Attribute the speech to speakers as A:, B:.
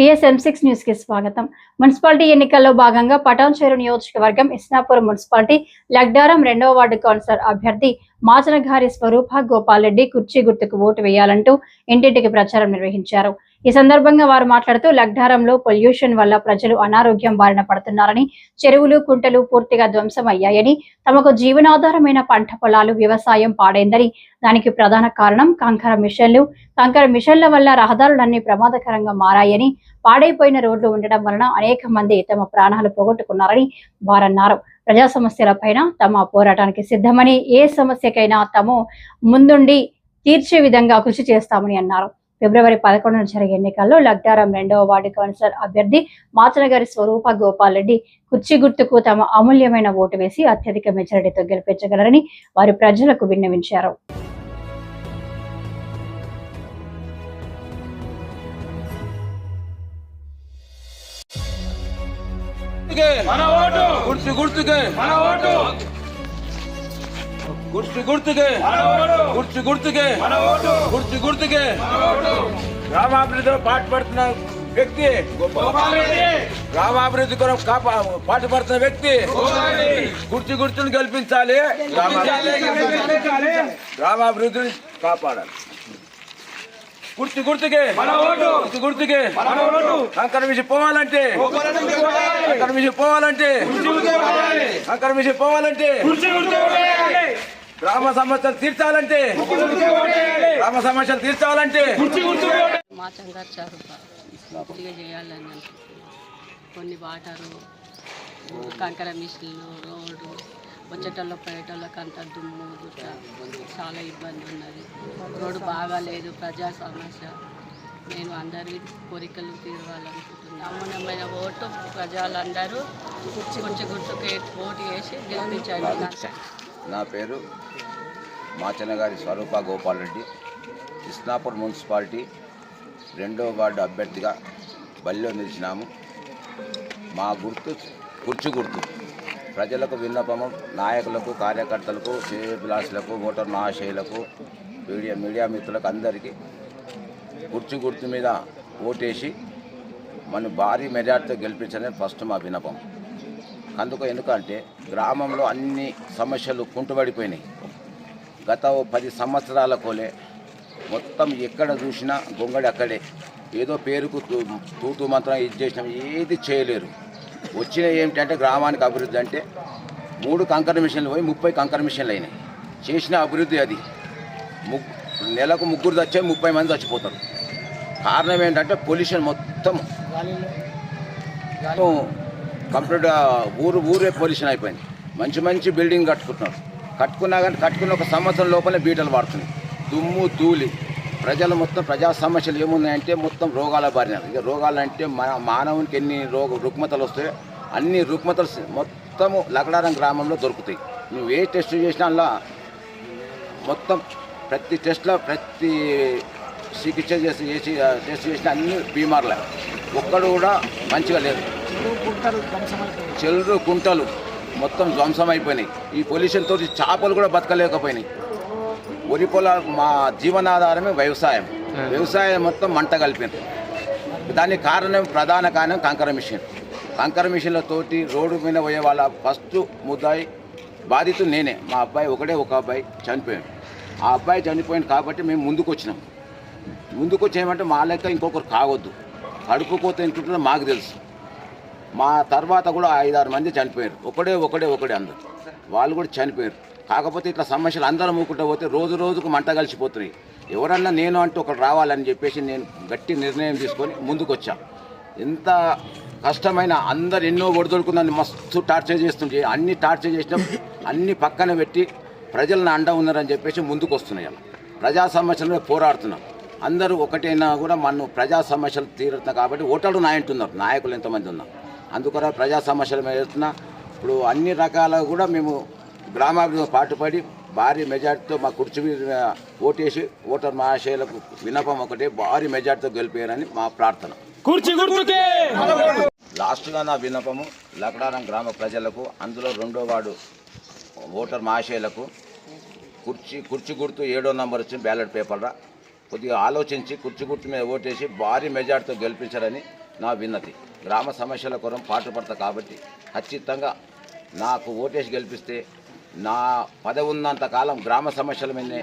A: TSM six న్యూస్కి స్వాగతం. Municipality ఎన్నికల్లో భాగంగా పటాన్చేరు నియోజకవర్గం ఇస్నాపురం మున్సిపాలిటీ లగ్డారం రెండవ వార్డు కౌన్సిలర్ అభ్యర్థి మాచనఘారి స్వరూప గోపాల్ రెడ్డి కుర్చీ గుర్తుకు ఓటు వేయాలంటూ ఇంటింటికి ప్రచారం నిర్వహించారు. ఈ సందర్భంగా వారు మాట్లాడుతూ లగ్డారంలో పొల్యూషన్ వల్ల ప్రజలు అనారోగ్యం బారిన పడుతున్నారని చెరువులు కుంటలు పూర్తిగా ధ్వంసం అయ్యాయని తమకు జీవనాధారమైన పంట పొలాలు వ్యవసాయం పాడైందని దానికి ప్రధాన కారణం కంకర మిషన్లు. కంకర మిషన్ల వల్ల రహదారులన్నీ ప్రమాదకరంగా మారాయని పాడైపోయిన రోడ్లు ఉండడం వలన అనేక మంది తమ ప్రాణాలు పోగొట్టుకున్నారని వారన్నారు. ప్రజా సమస్యలపైన తమ పోరాటానికి సిద్ధమని ఏ సమస్యకైనా తాము ముందుండి తీర్చే విధంగా కృషి చేస్తామని అన్నారు. ఫిబ్రవరి పదకొండున జరిగే ఎన్నికల్లో లగ్డారం రెండవ వార్డు కౌన్సిలర్ అభ్యర్థి మాచనగారి స్వరూప గోపాల్ రెడ్డి కుర్చీ గుర్తుకు తమ అమూల్యమైన ఓటు వేసి అత్యధిక మెజారిటీతో గెలిపించగలరని వారు ప్రజలకు విన్నవించారు.
B: గుర్తు గుర్తుకే.
C: మన ఓటు.
B: గుర్తు గుర్తుకే. గుర్తు గుర్తుకే. గుర్తు గుర్తుకే.
C: మన ఓటు
B: గ్రామాభివృద్ధిలో పాటుపడుతున్న వ్యక్తి.
C: రామాభివృద్ధి రెడ్డి
B: గ్రామాభివృద్ధి కొరకు పాటుపడుతున్న వ్యక్తి. గుర్తు గుర్తును కల్పించాలి గ్రామాభివృద్ధిని కాపాడాలి. గుర్తు గుర్తుకే. గుర్తు గుర్తుకే.
C: మన ఓటు
B: కంకర మిషి పోవాలంటే.
C: గోపాల్ రెడ్డి
B: కంకర మిషి పోవాలంటే.
C: రెడ్డి
B: కంకర మిషి పోవాలంటే. గ్రామ సమస్యలు తీర్చాలంటే
C: కుర్చీ
B: గ్రామ సమస్యలు తీర్చాలంటే.
C: కుర్చీ
D: మా పూర్తిగా చేయాలని అనుకుంటున్నాను కొన్ని వాటరు కంకర మిషన్లు రోడ్డు వచ్చేటోళ్ళ పోయేటోళ్ళకి అంత దుమ్ము గుట్ట చాలా ఇబ్బంది ఉన్నది. రోడ్డు బాగాలేదు ప్రజా సమస్య. నేను అందరి కోరికలు తీరవాలనుకుంటున్నాను అమూల్యమైన ఓటు ప్రజలందరూ కొంచెం గుర్తుకు ఓటు వేసి గెలిపించండి.
E: నా పేరు మాచనగారి స్వరూప గోపాల్ రెడ్డి. కృష్ణాపూర్ మున్సిపాలిటీ రెండో వార్డు అభ్యర్థిగా బల్లిలో నిలిచినాము. మా గుర్తు కుర్చు గుర్తు. ప్రజలకు విన్నపము నాయకులకు కార్యకర్తలకు శ్రేయభిలాషులకు ఓటర్ మహాశయులకు మీడియా మీడియా మిత్రులకు అందరికీ కుర్చు గుర్తు మీద ఓటేసి మన భారీ మెజార్టీతో గెలిపించాలని ఫస్ట్ మా విన్నపం. అందుకు ఎందుకంటే గ్రామంలో అన్ని సమస్యలు కుంటుపడిపోయినాయి గత పది సంవత్సరాల కోలే మొత్తం ఎక్కడ చూసినా గొంగడి అక్కడే. ఏదో పేరుకు తూతూ మంత్రం ఇది చేసినాం ఏది చేయలేరు. వచ్చిన ఏమిటంటే గ్రామానికి అభివృద్ధి అంటే మూడు కంకర మిషన్లు పోయి ముప్పై కంకర మిషన్లు అయినాయి. చేసిన అభివృద్ధి అది. నెలకు ముగ్గురు చచ్చే ముప్పై మంది చచ్చిపోతారు. కారణం ఏంటంటే పొల్యూషన్ మొత్తం కంప్లీట్ కంప్లీట్గా ఊరు ఊరే పొల్యూషన్ అయిపోయింది. మంచి మంచి బిల్డింగ్ కట్టుకుంటున్నారు. కట్టుకున్నా కానీ కట్టుకున్న ఒక సంవత్సరం లోపలే బీటలు పడుతున్నాయి దుమ్ము ధూళి. ప్రజలు మొత్తం ప్రజా సమస్యలు ఏమున్నాయంటే మొత్తం రోగాల బారిన ఇక రోగాలు అంటే మన మానవునికి ఎన్ని రోగ రుగ్మతలు వస్తాయో అన్ని రుగ్మతలు మొత్తము లగడారం గ్రామంలో దొరుకుతాయి. నువ్వు ఏ టెస్ట్ చేసినా అలా మొత్తం ప్రతి టెస్ట్లో ప్రతి చికిత్స చేసి చేసి టెస్ట్ చేసిన అన్ని బీమార్లే. ఒక్కడు కూడా మంచిగా లేదు. చెల్లు కుంటలు మొత్తం ధ్వంసం అయిపోయినాయి ఈ పొల్యూషన్ తోటి చేపలు కూడా బతకలేకపోయినాయి. వరి పొలాలు మా జీవనాధారమే వ్యవసాయం. వ్యవసాయం మొత్తం మంట కలిపింది. దానికి కారణం ప్రధాన కారణం కంకర మిషన్. కంకర మిషన్లతోటి రోడ్డు మీద పోయే వాళ్ళ ఫస్ట్ ముద్దాయి బాధితుడు నేనే. మా అబ్బాయి ఒకడే ఒక అబ్బాయి చనిపోయాడు. ఆ అబ్బాయి చనిపోయింది కాబట్టి మేము ముందుకు వచ్చినాం ముందుకు వచ్చేయమంటే మా లెక్క ఇంకొకరు కావద్దు. కడుపు కోత మాకు తెలుసు. మా తర్వాత కూడా ఐదారు మంది చనిపోయారు. ఒకడే ఒకడే ఒకడే అందరు. వాళ్ళు కూడా చనిపోయారు. కాకపోతే ఇట్లా సమస్యలు అందరం మూకుంటూ పోతే రోజు రోజుకు మంట కలిసిపోతున్నాయి. ఎవరన్నా నేను అంటూ ఒకటి రావాలని చెప్పేసి నేను గట్టి నిర్ణయం తీసుకొని ముందుకు వచ్చా ఎంత కష్టమైన అందరు ఎన్నో ఒడిదొడుకుందని మస్తు టార్చర్ చేస్తుంటే అన్ని టార్చర్ చేసినాం అన్ని పక్కన పెట్టి ప్రజలను అండ ఉన్నారని చెప్పేసి ముందుకు వస్తున్నాయి అలా. ప్రజా సమస్యలపై పోరాడుతున్నాం. అందరూ ఒకటైనా కూడా మనం ప్రజా సమస్యలు తీరుతున్నాం కాబట్టి ఓటర్లు నాయంటున్నారు. నాయకులు ఎంతమంది ఉన్నారు అందుకని ప్రజా సమస్యల మీద వెళ్తున్నా ఇప్పుడు అన్ని రకాల కూడా మేము గ్రామాభివృద్ధి పాటుపడి భారీ మెజార్టీతో మా కుర్చీ మీద ఓటేసి ఓటర్ మహాశయులకు విన్నపం ఒకటే భారీ మెజార్టీతో గెలిపారని మా ప్రార్థన.
C: కుర్చీ గుర్తుకే!
E: లాస్ట్గా నా విన్నపము లకడారం గ్రామ ప్రజలకు అందులో రెండో వార్డు ఓటర్ మహాశయులకు కుర్చీ కుర్చీ గుర్తు ఏడో నంబర్ వచ్చింది బ్యాలెట్ పేపర్లో. కొద్దిగా ఆలోచించి కుర్చీ గుర్తు మీద ఓటేసి భారీ మెజార్టీతో గెలిపించారని నా విన్నతి. గ్రామ సమస్యల కొరం పాటుపడతా కాబట్టి ఖచ్చితంగా నాకు ఓటేసి గెలిపిస్తే నా పదవి ఉన్నంత కాలం గ్రామ సమస్యల మీదనే